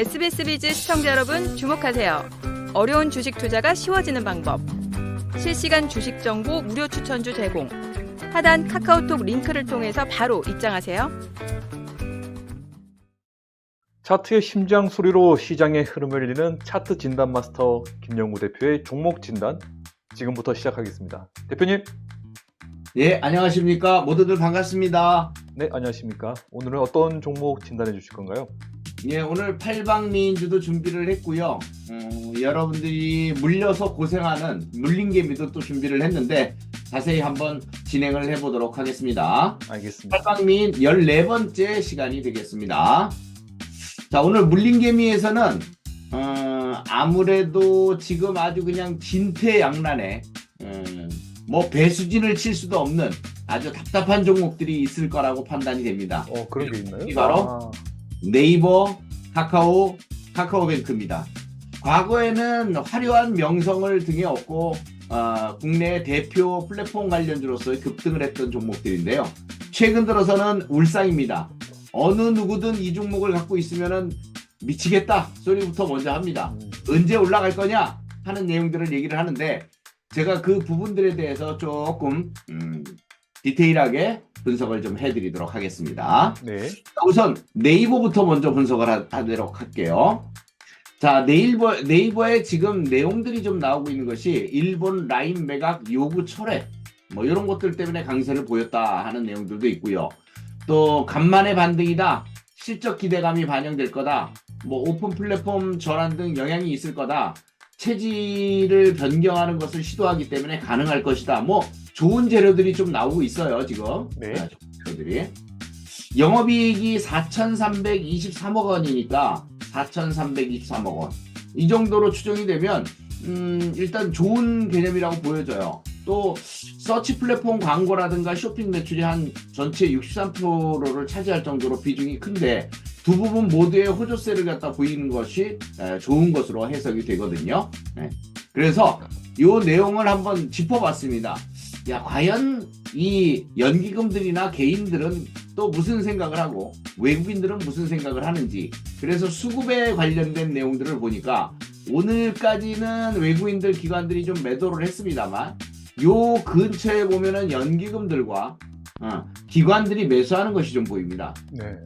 SBS 비즈 시청자 여러분 주목하세요. 어려운 주식 투자가 쉬워지는 방법. 실시간 주식 정보 무료 추천주 제공. 하단 카카오톡 링크를 통해서 바로 입장하세요. 차트의 심장 소리로 시장의 흐름을 읽는 차트 진단 마스터 김영구 대표의 종목 진단 지금부터 시작하겠습니다. 대표님, 예, 안녕하십니까. 모두들 반갑습니다. 네 안녕하십니까? 오늘은 어떤 종목 진단해 주실 건가요? 예, 오늘 팔방미인주도 준비를 했고요. 어, 여러분들이 물려서 고생하는 물린개미도 또 준비를 했는데 자세히 한번 진행을 해보도록 하겠습니다. 알겠습니다. 팔방미인 14번째 시간이 되겠습니다. 자, 오늘 물린개미에서는 어, 아무래도 지금 아주 그냥 진퇴양난에 음, 뭐 배수진을 칠 수도 없는 아주 답답한 종목들이 있을 거라고 판단이 됩니다. 어 그런 게 있나요? 이 바로? 아, 네이버, 카카오, 카카오뱅크입니다. 과거에는 화려한 명성을 등에 업고 어, 국내 대표 플랫폼 관련주로서 급등을 했던 종목들인데요. 최근 들어서는 울상입니다. 어느 누구든 이 종목을 갖고 있으면은 미치겠다 소리부터 먼저 합니다. 음, 언제 올라갈 거냐 하는 내용들을 얘기를 하는데 제가 그 부분들에 대해서 조금 음, 디테일하게 분석을 좀 해드리도록 하겠습니다. 네. 우선 네이버부터 먼저 분석을 하, 하도록 할게요. 자, 네이버, 네이버에 지금 내용들이 좀 나오고 있는 것이 일본 라인 매각 요구 철회, 뭐 이런 것들 때문에 강세를 보였다 하는 내용들도 있고요. 또 간만에 반등이다, 실적 기대감이 반영될 거다, 뭐 오픈 플랫폼 전환 등 영향이 있을 거다, 체질을 변경하는 것을 시도하기 때문에 가능할 것이다. 뭐 좋은 재료들이 좀 나오고 있어요, 지금. 네. 아, 좋은 재료들이. 영업이익이 4,323억 원이니까 4,323억 원. 이 정도로 추정이 되면 음, 일단 좋은 개념이라고 보여져요. 또 서치 플랫폼 광고라든가 쇼핑 매출이 한 전체 63%를 차지할 정도로 비중이 큰데 두 부분 모두의 호조세를 갖다 보이는 것이 에, 좋은 것으로 해석이 되거든요. 네. 그래서 이 내용을 한번 짚어봤습니다. 야 과연 이 연기금들이나 개인들은 또 무슨 생각을 하고 외국인들은 무슨 생각을 하는지 그래서 수급에 관련된 내용들을 보니까 오늘까지는 외국인들 기관들이 좀 매도를 했습니다만 요 근처에 보면은 연기금들과 어, 기관들이 매수하는 것이 좀 보입니다. 네.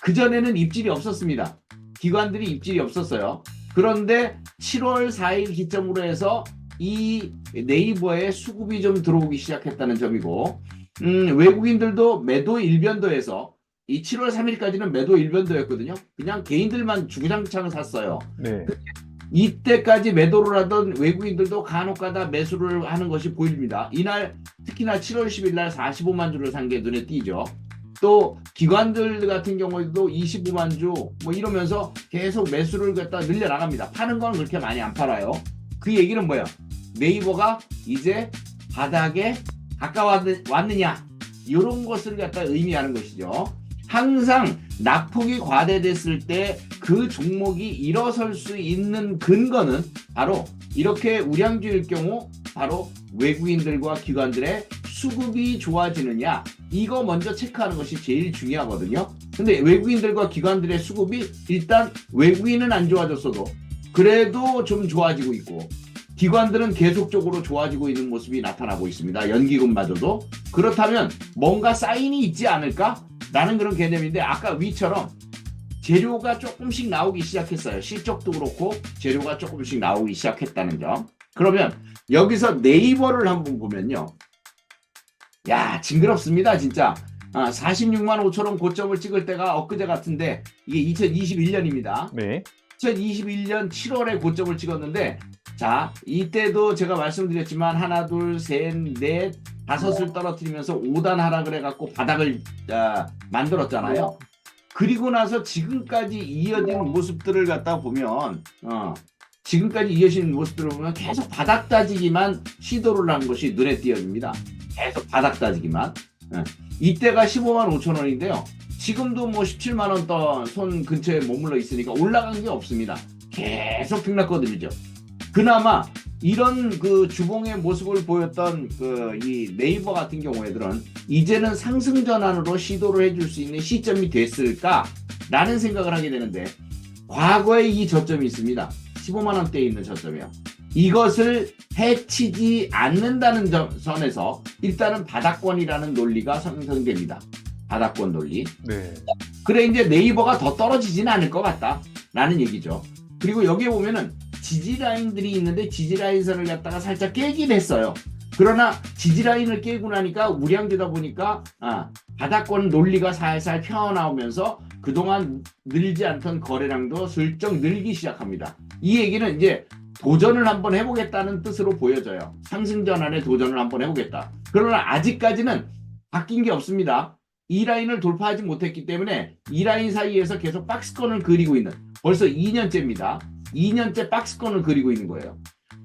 그 전에는 입질이 없었습니다. 기관들이 입질이 없었어요. 그런데 7월 4일 기점으로 해서 이 네이버에 수급이 좀 들어오기 시작했다는 점이고, 음, 외국인들도 매도 일변도에서 이 7월 3일까지는 매도 일변도였거든요. 그냥 개인들만 주구장창 샀어요. 네. 이때까지 매도를 하던 외국인들도 간혹가다 매수를 하는 것이 보입니다. 이날 특히나 7월 10일 날 45만 주를 산 게 눈에 띄죠. 또 기관들 같은 경우에도 25만 주 뭐 이러면서 계속 매수를 갖다 늘려 나갑니다. 파는 건 그렇게 많이 안 팔아요. 그 얘기는 뭐예요? 네이버가 이제 바닥에 가까웠느냐 이런 것을 갖다 의미하는 것이죠. 항상 낙폭이 과대됐을 때 그 종목이 일어설 수 있는 근거는 바로 이렇게 우량주일 경우 바로 외국인들과 기관들의 수급이 좋아지느냐 이거 먼저 체크하는 것이 제일 중요하거든요. 근데 외국인들과 기관들의 수급이 일단 외국인은 안 좋아졌어도 그래도 좀 좋아지고 있고 기관들은 계속적으로 좋아지고 있는 모습이 나타나고 있습니다. 연기금마저도 그렇다면 뭔가 사인이 있지 않을까? 라는 그런 개념인데 아까 위처럼 재료가 조금씩 나오기 시작했어요. 실적도 그렇고 재료가 조금씩 나오기 시작했다는 점. 그러면 여기서 네이버를 한번 보면요. 야 징그럽습니다 진짜. 아, 46만 5천 원 고점을 찍을 때가 엊그제 같은데 이게 2021년입니다. 네. 2021년 7월에 고점을 찍었는데 자 이때도 제가 말씀드렸지만 하나 둘 셋 넷 다섯을 떨어뜨리면서 5단 하락을 해갖고 바닥을 아, 만들었잖아요. 그리고 나서 지금까지 이어진 모습들을 갖다 보면 어, 지금까지 이어진 모습들을 보면 계속 바닥 따지기만 시도를 한 것이 눈에 띄어집니다. 계속 바닥 따지기만. 예. 이때가 15만 5천 원인데요. 지금도 뭐 17만 원손 근처에 머물러 있으니까 올라간 게 없습니다. 계속 등락거든요. 그나마 이런 그 주봉의 모습을 보였던 그 이 네이버 같은 경우에들은 이제는 상승 전환으로 시도를 해줄 수 있는 시점이 됐을까라는 생각을 하게 되는데 과거에 이 저점이 있습니다. 15만 원대에 있는 저점이요. 이것을 해치지 않는다는 점- 선에서 일단은 바닥권이라는 논리가 생성됩니다. 바닥권 논리. 네. 그래 이제 네이버가 더 떨어지지는 않을 것 같다라는 얘기죠. 그리고 여기에 보면은 지지 라인들이 있는데 지지 라인선을 갖다가 살짝 깨긴 했어요. 그러나 지지 라인을 깨고 나니까 우량주다 보니까 아, 바닥권 논리가 살살 펴나오면서 그동안 늘지 않던 거래량도 슬쩍 늘기 시작합니다. 이 얘기는 이제 도전을 한번 해보겠다는 뜻으로 보여져요. 상승 전환에 도전을 한번 해보겠다. 그러나 아직까지는 바뀐 게 없습니다. 이 라인을 돌파하지 못했기 때문에 이 라인 사이에서 계속 박스권을 그리고 있는 벌써 2년째입니다. 2년째 박스권을 그리고 있는 거예요.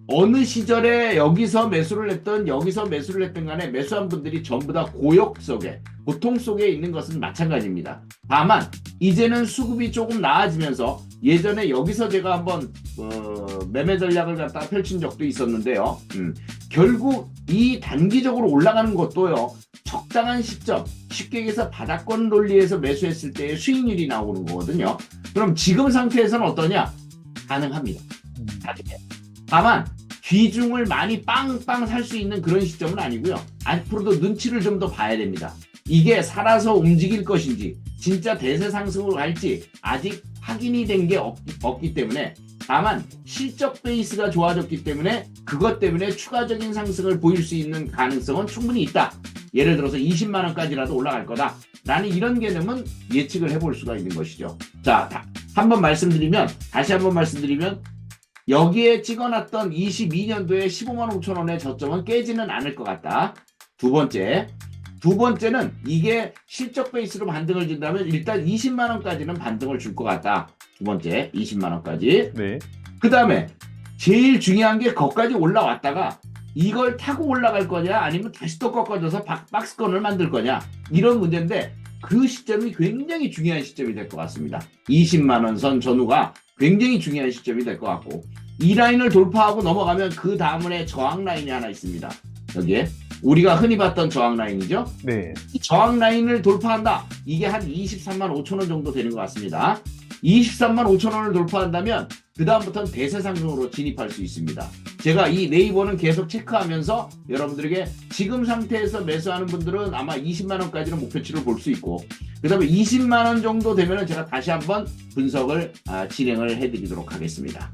어느 시절에 여기서 매수를 했던 여기서 매수를 했던 간에 매수한 분들이 전부 다 고역 속에 고통 속에 있는 것은 마찬가지입니다. 다만 이제는 수급이 조금 나아지면서 예전에 여기서 제가 한번 어, 매매 전략을 갖다가 펼친 적도 있었는데요. 음, 결국 이 단기적으로 올라가는 것도요. 적당한 시점, 쉽게 얘기해서 바닥권 논리에서 매수했을 때의 수익률이 나오는 거거든요. 그럼 지금 상태에서는 어떠냐? 가능합니다. 음. 다만 비중을 많이 빵빵 살 수 있는 그런 시점은 아니고요. 앞으로도 눈치를 좀 더 봐야 됩니다. 이게 살아서 움직일 것인지 진짜 대세 상승으로 갈지 아직 확인이 된 게 없기 때문에 다만 실적 베이스가 좋아졌기 때문에 그것 때문에 추가적인 상승을 보일 수 있는 가능성은 충분히 있다. 예를 들어서 20만 원까지라도 올라갈 거다. 라는 이런 개념은 예측을 해볼 수가 있는 것이죠. 자, 한번 말씀드리면 다시 한번 말씀드리면 여기에 찍어놨던 22년도에 15만 5천 원의 저점은 깨지는 않을 것 같다. 두 번째. 두 번째는 이게 실적 베이스로 반등을 준다면 일단 20만 원까지는 반등을 줄 것 같다. 두 번째, 20만 원까지. 네. 그 다음에 제일 중요한 게 거기까지 올라왔다가 이걸 타고 올라갈 거냐 아니면 다시 또 꺾어져서 박- 박스권을 만들 거냐 이런 문제인데 그 시점이 굉장히 중요한 시점이 될 것 같습니다. 20만 원 선 전후가 굉장히 중요한 시점이 될 것 같고 이 라인을 돌파하고 넘어가면 그 다음에 저항 라인이 하나 있습니다. 여기에 우리가 흔히 봤던 저항 라인이죠. 네. 이 저항 라인을 돌파한다. 이게 한 23만 5천 원 정도 되는 것 같습니다. 23만 5천 원을 돌파한다면 그 다음부터는 대세 상승으로 진입할 수 있습니다. 제가 이 네이버는 계속 체크하면서 여러분들에게 지금 상태에서 매수하는 분들은 아마 20만 원까지는 목표치를 볼 수 있고 그 다음에 20만 원 정도 되면은 제가 다시 한번 분석을 아, 진행을 해드리도록 하겠습니다.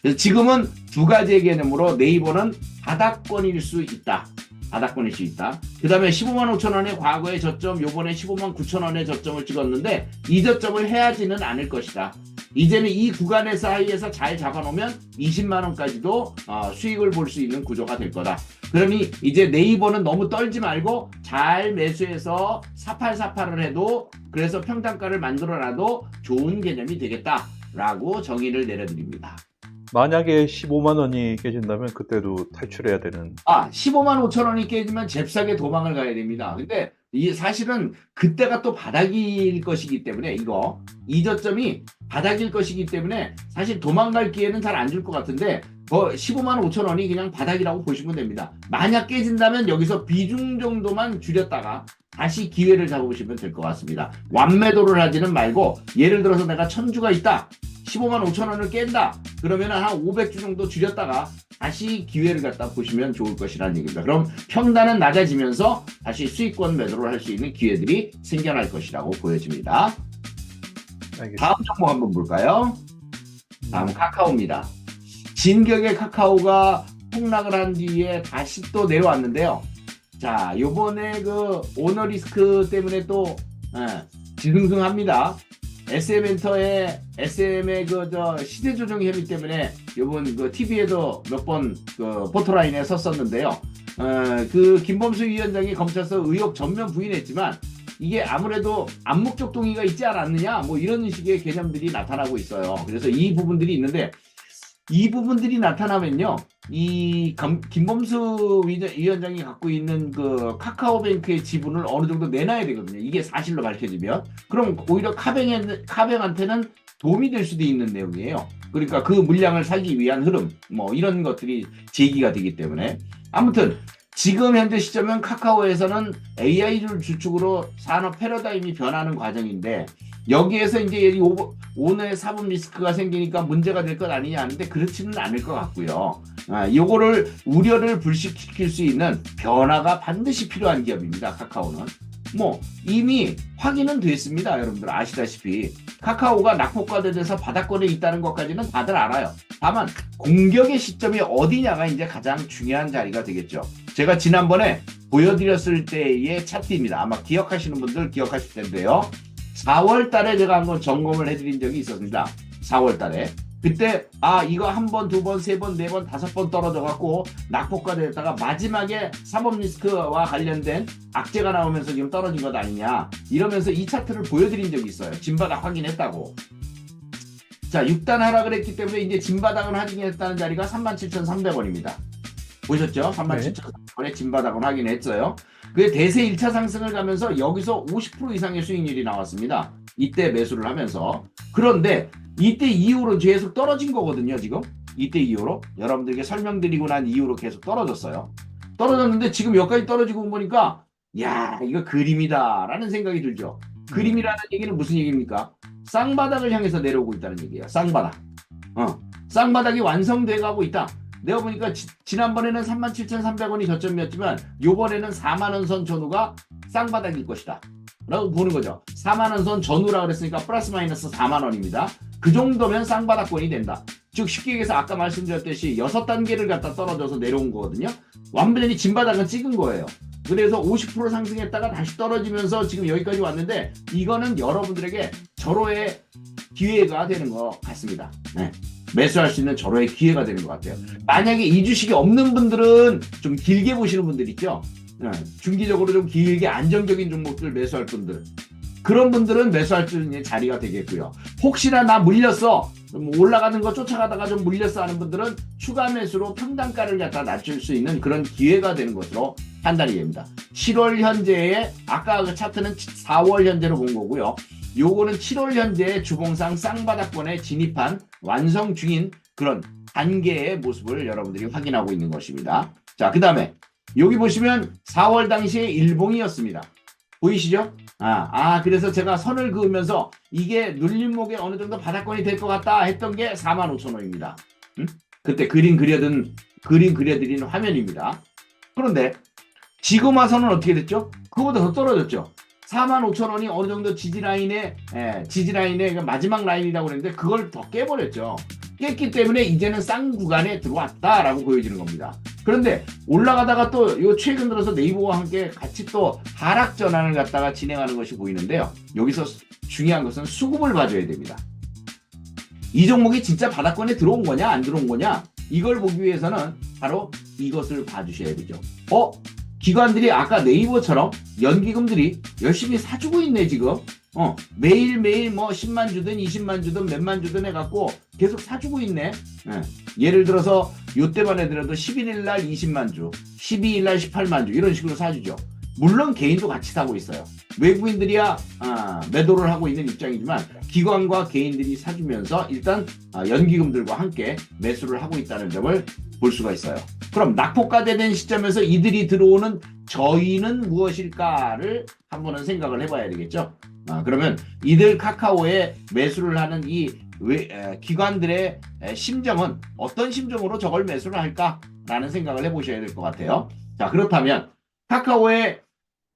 그래서 지금은 두 가지의 개념으로 네이버는 바닥권일 수 있다. 바닥권일 수 있다. 그 다음에 15만 5천 원의 과거의 저점, 요번에 15만 9천 원의 저점을 찍었는데 이 저점을 해야지는 않을 것이다. 이제는 이 구간의 사이에서 잘 잡아놓으면 20만 원까지도 어, 수익을 볼 수 있는 구조가 될 거다. 그러니 이제 네이버는 너무 떨지 말고 잘 매수해서 4848을 해도 그래서 평단가를 만들어놔도 좋은 개념이 되겠다라고 정의를 내려드립니다. 만약에 15만 원이 깨진다면 그때도 탈출해야 되는. 아, 15만 5천 원이 깨지면 잽싸게 도망을 가야 됩니다. 근데 이 사실은 그때가 또 바닥일 것이기 때문에 이거 이 저점이 바닥일 것이기 때문에 사실 도망갈 기회는 잘 안 줄 것 같은데 뭐 15만 5천 원이 그냥 바닥이라고 보시면 됩니다. 만약 깨진다면 여기서 비중 정도만 줄였다가 다시 기회를 잡으시면 될 것 같습니다. 완매도를 하지는 말고 예를 들어서 내가 천주가 있다. 15만 5천 원을 깬다. 그러면 한 500주 정도 줄였다가 다시 기회를 갖다 보시면 좋을 것이라는 얘기입니다. 그럼 평단은 낮아지면서 다시 수익권 매도를 할 수 있는 기회들이 생겨날 것이라고 보여집니다. 알겠습니다. 다음 종목 한번 볼까요? 다음 카카오입니다. 진격의 카카오가 폭락을 한 뒤에 다시 또 내려왔는데요. 자, 요번에 그 오너 리스크 때문에 또 예, 지승승합니다. SM 엔터의 SM의 그 저 시대 조정 협의 때문에 요번 그 TV에도 몇 번 그 포토라인에 섰었는데요. 어, 그 김범수 위원장이 검찰서 의혹 전면 부인했지만 이게 아무래도 암묵적 동의가 있지 않았느냐 뭐 이런 식의 개념들이 나타나고 있어요. 그래서 이 부분들이 있는데 이 부분들이 나타나면요. 이 검- 김범수 위- 위원장이 갖고 있는 그 카카오뱅크의 지분을 어느 정도 내놔야 되거든요. 이게 사실로 밝혀지면. 그럼 오히려 카뱅에, 카뱅한테는 도움이 될 수도 있는 내용이에요. 그러니까 그 물량을 살기 위한 흐름, 뭐 이런 것들이 제기가 되기 때문에. 아무튼 지금 현재 시점은 카카오에서는 AI를 주축으로 산업 패러다임이 변하는 과정인데 여기에서 이제 이 오버- 오너의 사분 리스크가 생기니까 문제가 될 것 아니냐 하는데 그렇지는 않을 것 같고요. 아, 요거를 우려를 불식시킬 수 있는 변화가 반드시 필요한 기업입니다. 카카오는. 뭐 이미 확인은 됐습니다. 여러분들 아시다시피 카카오가 낙폭과대돼서 바닥권에 있다는 것까지는 다들 알아요. 다만 공격의 시점이 어디냐가 이제 가장 중요한 자리가 되겠죠. 제가 지난번에 보여드렸을 때의 차트입니다. 아마 기억하시는 분들 기억하실 텐데요. 4월 달에 제가 한번 점검을 해드린 적이 있었습니다. 4월 달에. 그때 아 이거 한 번, 두 번, 세 번, 네 번, 다섯 번 떨어져 갖고 낙폭과 됐다가 마지막에 사법 리스크와 관련된 악재가 나오면서 지금 떨어진 것 아니냐 이러면서 이 차트를 보여드린 적이 있어요. 진바닥 확인했다고. 자 6단 하락을 했기 때문에 이제 진바닥을 확인했다는 자리가 37,300원입니다. 보셨죠? 37,300원 에 진바닥을 확인했어요. 그게 대세 1차 상승을 가면서 여기서 50% 이상의 수익률이 나왔습니다. 이때 매수를 하면서. 그런데 이때 이후로 계속 떨어진 거거든요, 지금. 이때 이후로. 여러분들에게 설명드리고 난 이후로 계속 떨어졌어요. 떨어졌는데 지금 여기까지 떨어지고 보니까, 야, 이거 그림이다. 라는 생각이 들죠. 그림이라는 얘기는 무슨 얘기입니까? 쌍바닥을 향해서 내려오고 있다는 얘기예요. 쌍바닥. 어. 쌍바닥이 완성돼 가고 있다. 내가 보니까 지, 지난번에는 37,300원이 저점이었지만 요번에는 4만원 선 전후가 쌍바닥일 것이다. 라고 보는 거죠. 4만원 선 전후라 그랬으니까 플러스 마이너스 4만원입니다. 그 정도면 쌍바닥권이 된다. 즉 쉽게 얘기해서 아까 말씀드렸듯이 6단계를 갖다 떨어져서 내려온 거거든요. 완전히 진바닥은 찍은 거예요. 그래서 50% 상승했다가 다시 떨어지면서 지금 여기까지 왔는데 이거는 여러분들에게 절호의 기회가 되는 것 같습니다. 네. 매수할 수 있는 절호의 기회가 되는 것 같아요. 만약에 이 주식이 없는 분들은 좀 길게 보시는 분들 있죠. 네, 중기적으로 좀 길게 안정적인 종목들 매수할 분들. 그런 분들은 매수할 수 있는 자리가 되겠고요. 혹시나 나 물렸어. 좀 올라가는 거 쫓아가다가 좀 물렸어 하는 분들은 추가 매수로 평단가를 갖다 낮출 수 있는 그런 기회가 되는 것으로 판단이 됩니다. 7월 현재의 아까 그 차트는 4월 현재로 본 거고요. 요거는 7월 현재 주봉상 쌍바닥권에 진입한 완성 중인 그런 단계의 모습을 여러분들이 확인하고 있는 것입니다. 자, 그 다음에 여기 보시면 4월 당시에 일봉이었습니다. 보이시죠? 아, 아, 그래서 제가 선을 그으면서 이게 눌림목에 어느 정도 바닥권이 될 것 같다 했던 게 45,000원입니다. 음? 그때 그림 그려둔, 그림 그려드리는 화면입니다. 그런데 지금 와서는 어떻게 됐죠? 그거보다 더 떨어졌죠. 45,000원이 어느 정도 예, 지지라인의 그 마지막 라인이라고 그랬는데 그걸 더 깨버렸죠. 깼기 때문에 이제는 쌍 구간에 들어왔다라고 보여지는 겁니다. 그런데 올라가다가 또 요 최근 들어서 네이버와 함께 같이 또 하락 전환을 갖다가 진행하는 것이 보이는데요. 여기서 수- 중요한 것은 수급을 봐줘야 됩니다. 이 종목이 진짜 바닥권에 들어온 거냐 안 들어온 거냐 이걸 보기 위해서는 바로 이것을 봐주셔야 되죠. 어? 기관들이 아까 네이버처럼 연기금들이 열심히 사주고 있네 지금. 어 매일매일 뭐 10만 주든 20만 주든 몇만 주든 해갖고 계속 사주고 있네. 예. 예를 들어서 요때만 해더라도 11일 날 20만 주, 12일 날 18만 주 이런 식으로 사주죠. 물론 개인도 같이 사고 있어요. 외국인들이야 아, 매도를 하고 있는 입장이지만 기관과 개인들이 사주면서 일단 아, 연기금들과 함께 매수를 하고 있다는 점을 볼 수가 있어요. 그럼 낙폭과대된 시점에서 이들이 들어오는 저희는 무엇일까를 한번은 생각을 해봐야 되겠죠. 아, 그러면 이들 카카오에 매수를 하는 이 외- 에, 기관들의 에, 심정은 어떤 심정으로 저걸 매수를 할까라는 생각을 해보셔야 될 것 같아요. 자 그렇다면 카카오의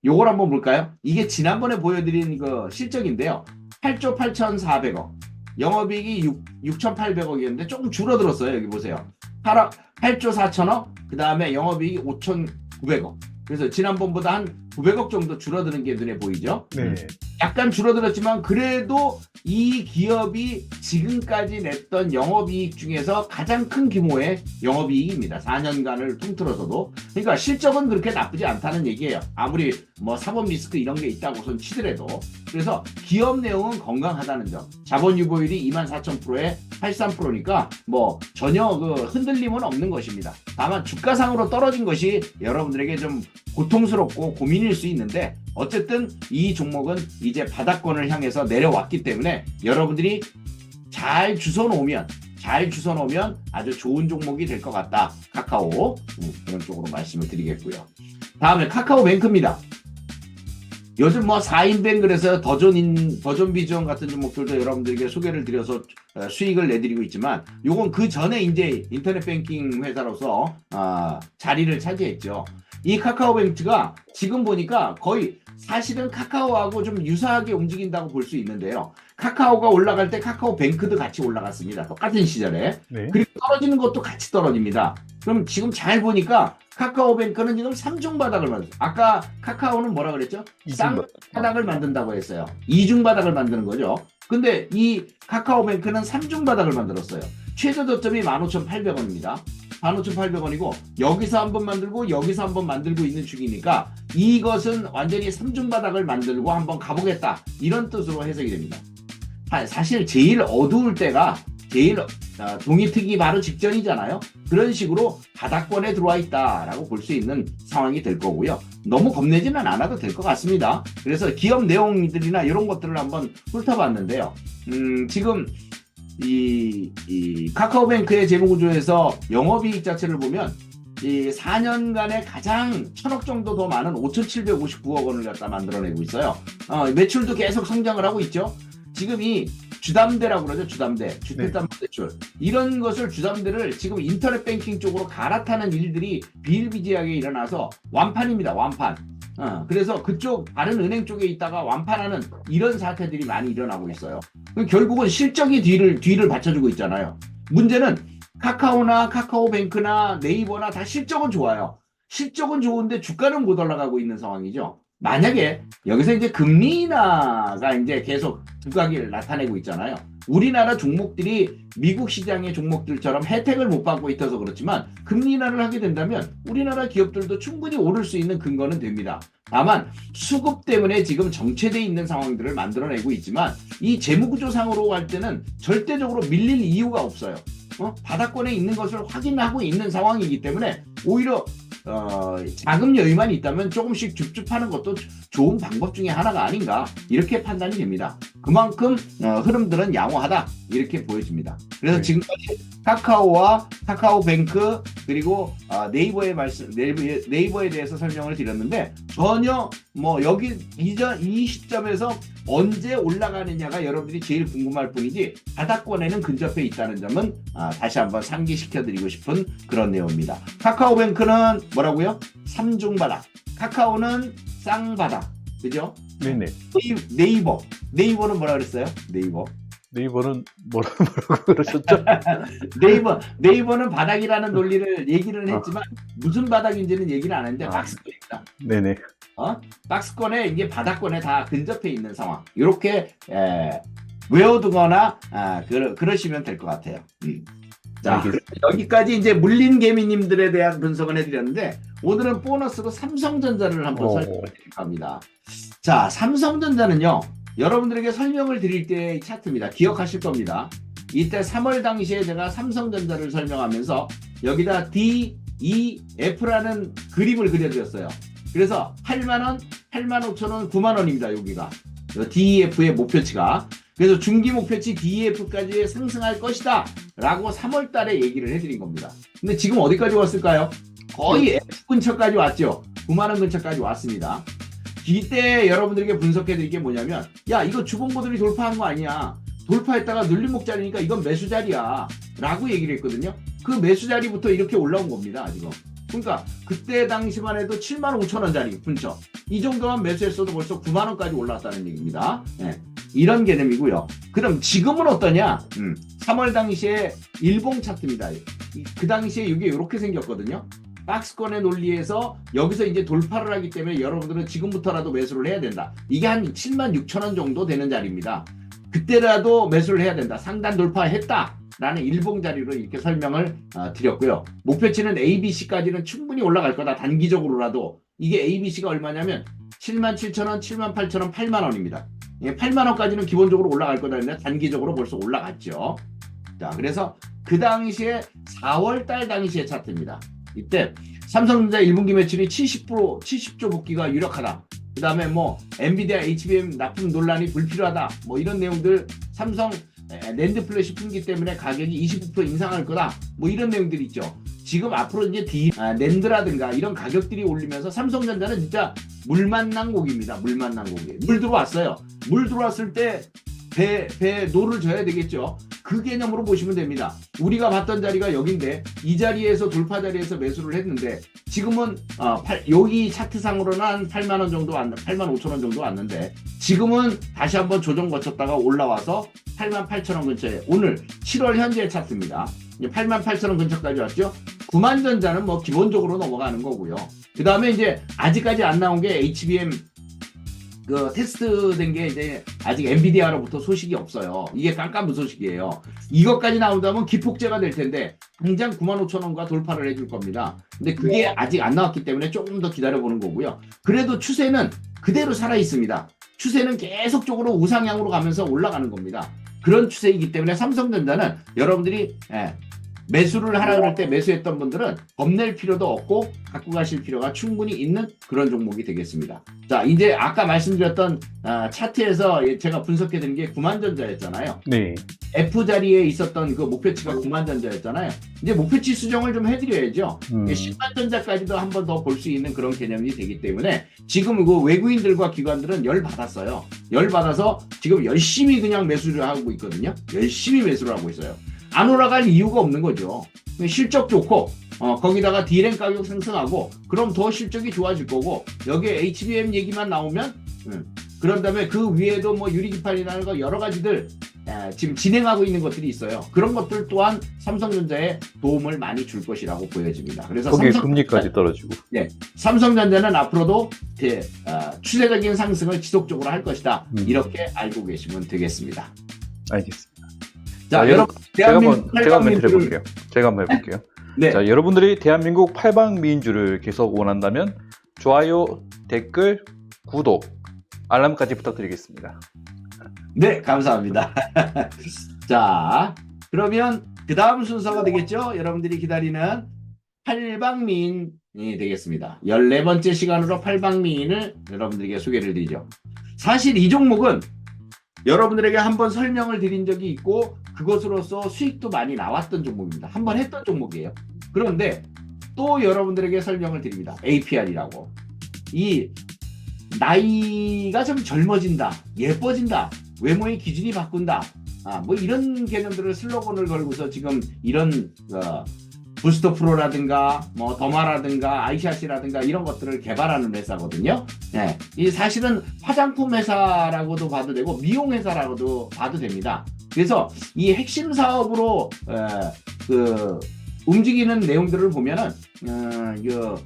요걸 한번 볼까요? 이게 지난번에 보여드린 그 실적인데요. 8조 8,400억. 영업이익이 6, 6,800억이었는데 조금 줄어들었어요. 여기 보세요. 8억, 8조 4천억. 그 다음에 영업이익이 5,900억. 그래서 지난번보다 한 900억 정도 줄어드는 게 눈에 보이죠? 네. 약간 줄어들었지만 그래도 이 기업이 지금까지 냈던 영업이익 중에서 가장 큰 규모의 영업이익입니다. 4년간을 통틀어서도. 그러니까 실적은 그렇게 나쁘지 않다는 얘기예요. 아무리 뭐 사법 리스크 이런 게 있다고선 치더라도. 그래서 기업 내용은 건강하다는 점. 자본 유보율이 24,000%에 83%니까 뭐 전혀 그 흔들림은 없는 것입니다. 다만 주가상으로 떨어진 것이 여러분들에게 좀 고통스럽고 고민 일수 있는데 어쨌든 이 종목은 이제 바닥권을 향해서 내려왔기 때문에 여러분들이 잘 주워 놓으면 잘 주워 놓으면 아주 좋은 종목이 될 것 같다. 카카오 음, 그런 쪽으로 말씀을 드리겠고요. 다음에 카카오뱅크입니다. 요즘 뭐 4인뱅 그래서 더존인 더존 비전 같은 종목들도 여러분들에게 소개를 드려서 어, 수익을 내드리고 있지만 요건 그 전에 이제 인터넷 뱅킹 회사로서 아, 자리를 차지했죠. 이 카카오뱅크가 지금 보니까 거의 사실은 카카오하고 좀 유사하게 움직인다고 볼 수 있는데요. 카카오가 올라갈 때 카카오뱅크도 같이 올라갔습니다. 똑같은 시절에. 네. 그리고 떨어지는 것도 같이 떨어집니다. 그럼 지금 잘 보니까 카카오뱅크는 지금 3중 바닥을 만들. 아까 카카오는 뭐라 그랬죠? 쌍 바닥을 만든다고 했어요. 이중 바닥을 만드는 거죠. 근데 이 카카오뱅크는 3중 바닥을 만들었어요. 최저 저점이 15,800원입니다. 15,800원이고 여기서 한 번 만들고 여기서 한 번 만들고 있는 중이니까 이것은 완전히 3중 바닥을 만들고 한번 가보겠다. 이런 뜻으로 해석이 됩니다. 사- 사실 제일 어두울 때가 제일 아, 동이 트기 바로 직전이잖아요. 그런 식으로 바닥권에 들어와 있다라고 볼 수 있는 상황이 될 거고요. 너무 겁내지는 않아도 될 것 같습니다. 그래서 기업 내용들이나 이런 것들을 한번 훑어봤는데요. 음, 지금 이, 이 카카오뱅크의 재무구조에서 영업이익 자체를 보면 이 4년간에 가장 천억 정도 더 많은 5,759억 원을 갖다 만들어내고 있어요. 어, 매출도 계속 성장을 하고 있죠. 지금 이 주담대라고 그러죠. 주담대. 주택담보대출. 이런 것을 주담대를 지금 인터넷 뱅킹 쪽으로 갈아타는 일들이 비일비재하게 일어나서 완판입니다. 완판. 어, 그래서 그쪽 다른 은행 쪽에 있다가 완판하는 이런 사태들이 많이 일어나고 있어요. 결국은 실적이 뒤를 뒤를 받쳐주고 있잖아요. 문제는 카카오나 카카오뱅크나 네이버나 다 실적은 좋아요. 실적은 좋은데 주가는 못 올라가고 있는 상황이죠. 만약에 여기서 이제 금리 인하가 이제 계속 두각을 나타내고 있잖아요. 우리나라 종목들이 미국 시장의 종목들처럼 혜택을 못 받고 있어서 그렇지만 금리 인하를 하게 된다면 우리나라 기업들도 충분히 오를 수 있는 근거는 됩니다. 다만 수급 때문에 지금 정체돼 있는 상황들을 만들어내고 있지만 이 재무구조상으로 갈 때는 절대적으로 밀릴 이유가 없어요. 어? 바닥권에 있는 것을 확인하고 있는 상황이기 때문에 오히려 어, 자금 여유만 있다면 조금씩 줍줍하는 것도 좋은 방법 중에 하나가 아닌가 이렇게 판단이 됩니다. 그만큼 어, 흐름들은 양호하다 이렇게 보여집니다. 그래서 네. 지금까지 카카오와 카카오뱅크 그리고 아, 네이버의 말씀 네이버에, 네이버에 대해서 설명을 드렸는데 전혀 뭐 여기 이전 이 시점에서 언제 올라가느냐가 여러분들이 제일 궁금할 뿐이지 바닥권에는 근접해 있다는 점은 아, 다시 한번 상기시켜 드리고 싶은 그런 내용입니다. 카카오뱅크는 뭐라고요? 삼중 바닥. 카카오는 쌍바닥. 그죠? 네네. 네이- 네이버. 네이버는 뭐라 그랬어요? 네이버. 네이버는 뭐라, 뭐라고 그러셨죠? 네이버 네이버는 바닥이라는 논리를 얘기를 했지만 무슨 바닥인지는 얘기를 안 했는데 아. 박스권입니다. 네네. 어? 박스권에 이게 바닥권에 다 근접해 있는 상황. 이렇게 에, 외워두거나 아, 그러, 그러시면 될 것 같아요. 음. 자. 여기까지 이제 물린 개미님들에 대한 분석을 해드렸는데 오늘은 보너스로 삼성전자를 한번 어. 설명을 드릴까 합니다. 자 삼성전자는요 여러분들에게 설명을 드릴 때의 차트입니다. 기억하실 겁니다. 이때 3월 당시에 제가 삼성전자를 설명하면서 여기다 D, E, F라는 그림을 그려드렸어요. 그래서 8만원, 8만 5천원, 9만원입니다. 여기가. DEF의 목표치가. 그래서 중기 목표치 DEF까지 상승할 것이다. 라고 3월 달에 얘기를 해드린 겁니다. 근데 지금 어디까지 왔을까요? 거의 F 근처까지 왔죠. 9만원 근처까지 왔습니다. 이때 여러분들에게 분석해 드릴 게 뭐냐면, 야, 이거 주봉보들이 돌파한 거 아니야. 돌파했다가 눌림목 자리니까 이건 매수 자리야. 라고 얘기를 했거든요. 그 매수 자리부터 이렇게 올라온 겁니다, 지금. 그러니까 그때 당시만 해도 7만 5천 원짜리 근처. 이 정도만 매수했어도 벌써 9만 원까지 올랐다는 얘기입니다. 예. 이런 개념이고요. 그럼 지금은 어떠냐? 음, 3월 당시에 일봉 차트입니다. 이- 그 당시에 이게 이렇게 생겼거든요. 박스권의 논리에서 여기서 이제 돌파를 하기 때문에 여러분들은 지금부터라도 매수를 해야 된다. 이게 한 7만 6천 원 정도 되는 자리입니다. 그때라도 매수를 해야 된다. 상단 돌파했다. 라는 일봉 자리로 이렇게 설명을 어, 드렸고요. 목표치는 ABC까지는 충분히 올라갈 거다. 단기적으로라도. 이게 ABC가 얼마냐면 7만 7천 원, 7만 8천 원, 8만 원입니다. 예, 8만 원까지는 기본적으로 올라갈 거다. 했는데 단기적으로 벌써 올라갔죠. 자, 그래서 그 당시에 4월 달 당시의 차트입니다. 이때 삼성전자 1분기 매출이 70% 70조 복귀가 유력하다. 그 다음에 뭐 엔비디아 HBM 납품 논란이 불필요하다. 뭐 이런 내용들 삼성 에, 랜드 플래시 품기 때문에 가격이 29% 인상할 거다. 뭐 이런 내용들이 있죠. 지금 앞으로 이제 디, 아, 낸드라든가 이런 가격들이 올리면서 삼성전자는 진짜 물 만 난 곡입니다. 물 만 난 곡이. 물 들어왔어요. 물 들어왔을 때 배, 배 노를 져야 되겠죠. 그 개념으로 보시면 됩니다. 우리가 봤던 자리가 여긴데 이 자리에서 돌파 자리에서 매수를 했는데 지금은 어, 팔- 여기 차트상으로는 한 8만 원 정도 왔 8만 5천 원 정도 왔는데 지금은 다시 한번 조정 거쳤다가 올라와서 8만 8천 원 근처에 오늘 7월 현재 차트입니다. 이제 8만 8천 원 근처까지 왔죠. 9만 전자는 뭐 기본적으로 넘어가는 거고요. 그 다음에 이제 아직까지 안 나온 게 HBM 그 테스트된 게 이제 아직 엔비디아로부터 소식이 없어요. 이게 깜깜한 소식이에요. 이것까지 나온다면 기폭제가 될 텐데 당장 9만 5천 원과 돌파를 해줄 겁니다. 근데 그게 아직 안 나왔기 때문에 조금 더 기다려보는 거고요. 그래도 추세는 그대로 살아 있습니다. 추세는 계속적으로 우상향으로 가면서 올라가는 겁니다. 그런 추세이기 때문에 삼성전자는 여러분들이 예, 매수를 하라 그럴 때 매수했던 분들은 겁낼 필요도 없고 갖고 가실 필요가 충분히 있는 그런 종목이 되겠습니다. 자, 이제 아까 말씀드렸던 아, 차트에서 예, 제가 분석해 드린 게 구만전자였잖아요. 네. F 자리에 있었던 그 목표치가 구만전자였잖아요. 이제 목표치 수정을 좀 해드려야죠. 음. 10만 전자까지도 한 번 더 볼 수 있는 그런 개념이 되기 때문에 지금 그 외국인들과 기관들은 열 받았어요. 열 받아서 지금 열심히 그냥 매수를 하고 있거든요. 열심히 매수를 하고 있어요. 안 올라갈 이유가 없는 거죠. 실적 좋고 어, 거기다가 디램 가격 상승하고 그럼 더 실적이 좋아질 거고 여기에 HBM 얘기만 나오면 음, 그런 다음에 그 위에도 뭐 유리기판이라는 거 여러 가지들 에, 지금 진행하고 있는 것들이 있어요. 그런 것들 또한 삼성전자에 도움을 많이 줄 것이라고 보여집니다. 그래서 거기에 삼성, 금리까지 떨어지고. 삼성전자는 앞으로도 대, 아, 추세적인 상승을 지속적으로 할 것이다. 음. 이렇게 알고 계시면 되겠습니다. 알겠습니다. 자, 자, 여러분 제가 한번 제가 한번 해볼게요. 제가 한번 해볼게요. 네, 자, 여러분들이 대한민국 팔방미인주를 계속 원한다면 좋아요, 댓글, 구독, 알람까지 부탁드리겠습니다. 네, 감사합니다. 자, 그러면 그 다음 순서가 되겠죠? 여러분들이 기다리는 팔방미인이 되겠습니다. 14번째 시간으로 팔방미인을 여러분들에게 소개를 드리죠. 사실 이 종목은 여러분들에게 한번 설명을 드린 적이 있고 그것으로서 수익도 많이 나왔던 종목입니다. 한번 했던 종목이에요. 그런데 또 여러분들에게 설명을 드립니다. APR이라고. 이 나이가 좀 젊어진다, 예뻐진다, 외모의 기준이 바꾼다. 아, 뭐 이런 개념들을 슬로건을 걸고서 지금 이런 어, 부스터 프로라든가 뭐 더마라든가 아이샷이라든가 이런 것들을 개발하는 회사거든요. 네, 이 사실은 화장품 회사라고도 봐도 되고 미용 회사라고도 봐도 됩니다. 그래서 이 핵심 사업으로 에, 그 움직이는 내용들을 보면은 어, 그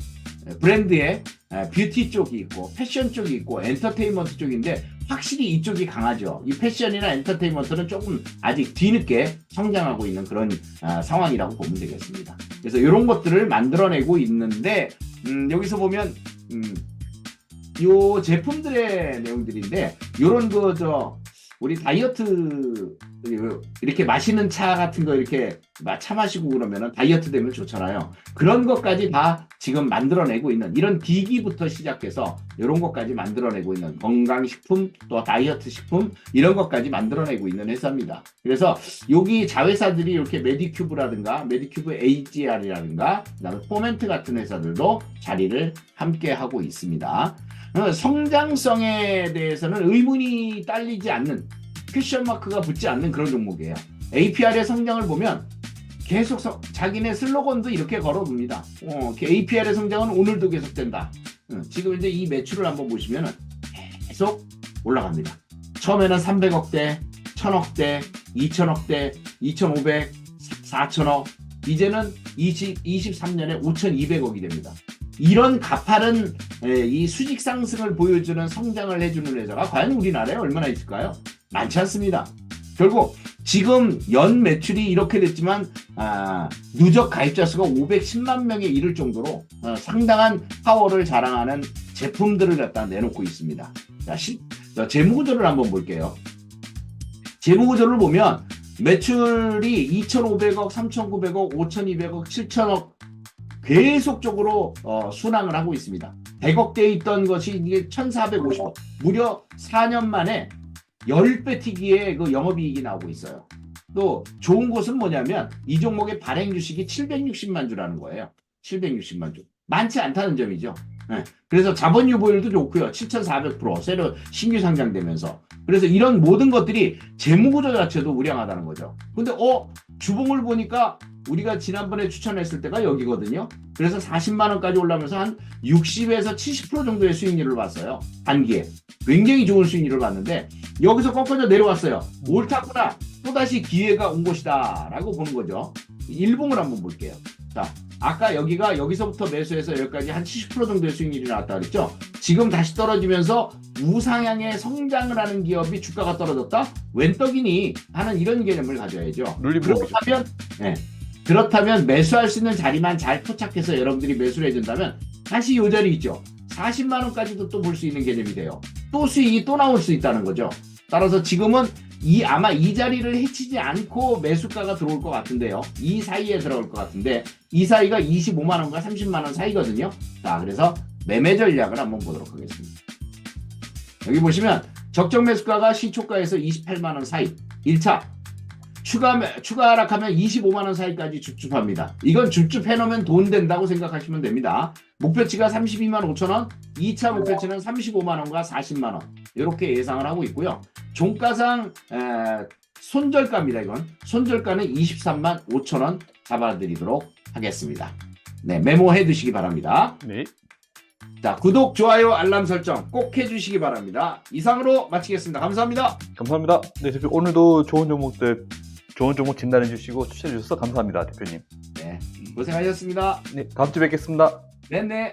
브랜드의 에, 뷰티 쪽이 있고 패션 쪽이 있고 엔터테인먼트 쪽인데 확실히 이쪽이 강하죠. 이 패션이나 엔터테인먼트는 조금 아직 뒤늦게 성장하고 있는 그런 아, 상황이라고 보면 되겠습니다. 그래서 이런 것들을 만들어내고 있는데 음, 여기서 보면 음, 요 제품들의 내용들인데 요런 그저 우리 다이어트 이렇게 마시는 차 같은 거 이렇게 마- 차 마시고 그러면은 다이어트 되면 좋잖아요. 그런 것까지 다 지금 만들어내고 있는 이런 기기부터 시작해서 이런 것까지 만들어내고 있는 건강식품 또 다이어트 식품 이런 것까지 만들어내고 있는 회사입니다. 그래서 여기 자회사들이 이렇게 메디큐브라든가 메디큐브 HGR이라든가 그다음에 포멘트 같은 회사들도 자리를 함께 하고 있습니다. 어, 성장성에 대해서는 의문이 딸리지 않는 퀘션 마크가 붙지 않는 그런 종목이에요. APR의 성장을 보면 계속 성- 자기네 슬로건도 이렇게 걸어둡니다. 어, APR의 성장은 오늘도 계속된다. 어, 지금 이제 이 매출을 한번 보시면 계속 올라갑니다. 처음에는 300억대, 1000억대, 2000억대, 2500, 4000억, 이제는 20, 23년에 5200억이 됩니다. 이런 가파른 에, 이 수직 상승을 보여주는 성장을 해주는 회사가 과연 우리나라에 얼마나 있을까요? 많지 않습니다. 결국 지금 연 매출이 이렇게 됐지만 아, 누적 가입자 수가 510만 명에 이를 정도로 어, 상당한 파워를 자랑하는 제품들을 갖다 내놓고 있습니다. 자, 시, 자, 재무구조를 한번 볼게요. 재무구조를 보면 매출이 2,500억, 3,900억, 5,200억, 7,000억 계속적으로 어, 순항을 하고 있습니다. 100억대에 있던 것이 이게 1,450억. 무려 4년 만에 10배 튀기의 그 영업이익이 나오고 있어요. 또 좋은 곳은 뭐냐면 이 종목의 발행 주식이 760만 주라는 거예요. 760만 주. 많지 않다는 점이죠. 예. 그래서 자본 유보율도 좋고요. 7,400% 새로 신규 상장되면서. 그래서 이런 모든 것들이 재무 구조 자체도 우량하다는 거죠. 근데 어 주봉을 보니까 우리가 지난번에 추천했을 때가 여기거든요. 그래서 40만 원까지 올라오면서 한 60에서 70% 정도의 수익률을 봤어요. 단기에. 굉장히 좋은 수익률을 봤는데 여기서 꺾어져 내려왔어요. 옳다구나. 또다시 기회가 온 것이다 라고 보는 거죠. 일봉을 한번 볼게요. 자, 아까 여기가 여기서부터 매수해서 여기까지 한 70% 정도의 수익률이 나왔다 그랬죠? 지금 다시 떨어지면서 우상향의 성장을 하는 기업이 주가가 떨어졌다? 웬 떡이니? 하는 이런 개념을 가져야죠. 룰리블록이죠. 그렇다면, 예. 그렇다면 매수할 수 있는 자리만 잘 포착해서 여러분들이 매수를 해준다면 다시 요 자리 있죠. 40만 원까지도 또 볼 수 있는 개념이 돼요. 또 수익이 또 나올 수 있다는 거죠. 따라서 지금은 이 아마 이 자리를 해치지 않고 매수가가 들어올 것 같은데요. 이 사이에 들어올 것 같은데 이 사이가 25만 원과 30만 원 사이거든요. 자, 그래서 매매 전략을 한번 보도록 하겠습니다. 여기 보시면 적정 매수가가 시초가에서 28만 원 사이 1차 추가 매- 추가 하락하면 25만 원 사이까지 줍줍합니다. 이건 줍줍해 놓으면 돈 된다고 생각하시면 됩니다. 목표치가 32만 5천 원, 2차 목표치는 35만 원과 40만 원 이렇게 예상을 하고 있고요. 종가상 에, 손절가입니다. 이건 손절가는 23만 5천 원 잡아드리도록 하겠습니다. 네 메모해 두시기 바랍니다. 네. 자 구독 좋아요 알람 설정 꼭 해주시기 바랍니다. 이상으로 마치겠습니다. 감사합니다. 감사합니다. 네, 대표 오늘도 좋은 종목들, 좋은 종목 진단해 주시고 추천해 주셔서 감사합니다, 대표님. 네 고생하셨습니다. 네, 다음 주에 뵙겠습니다. 네네.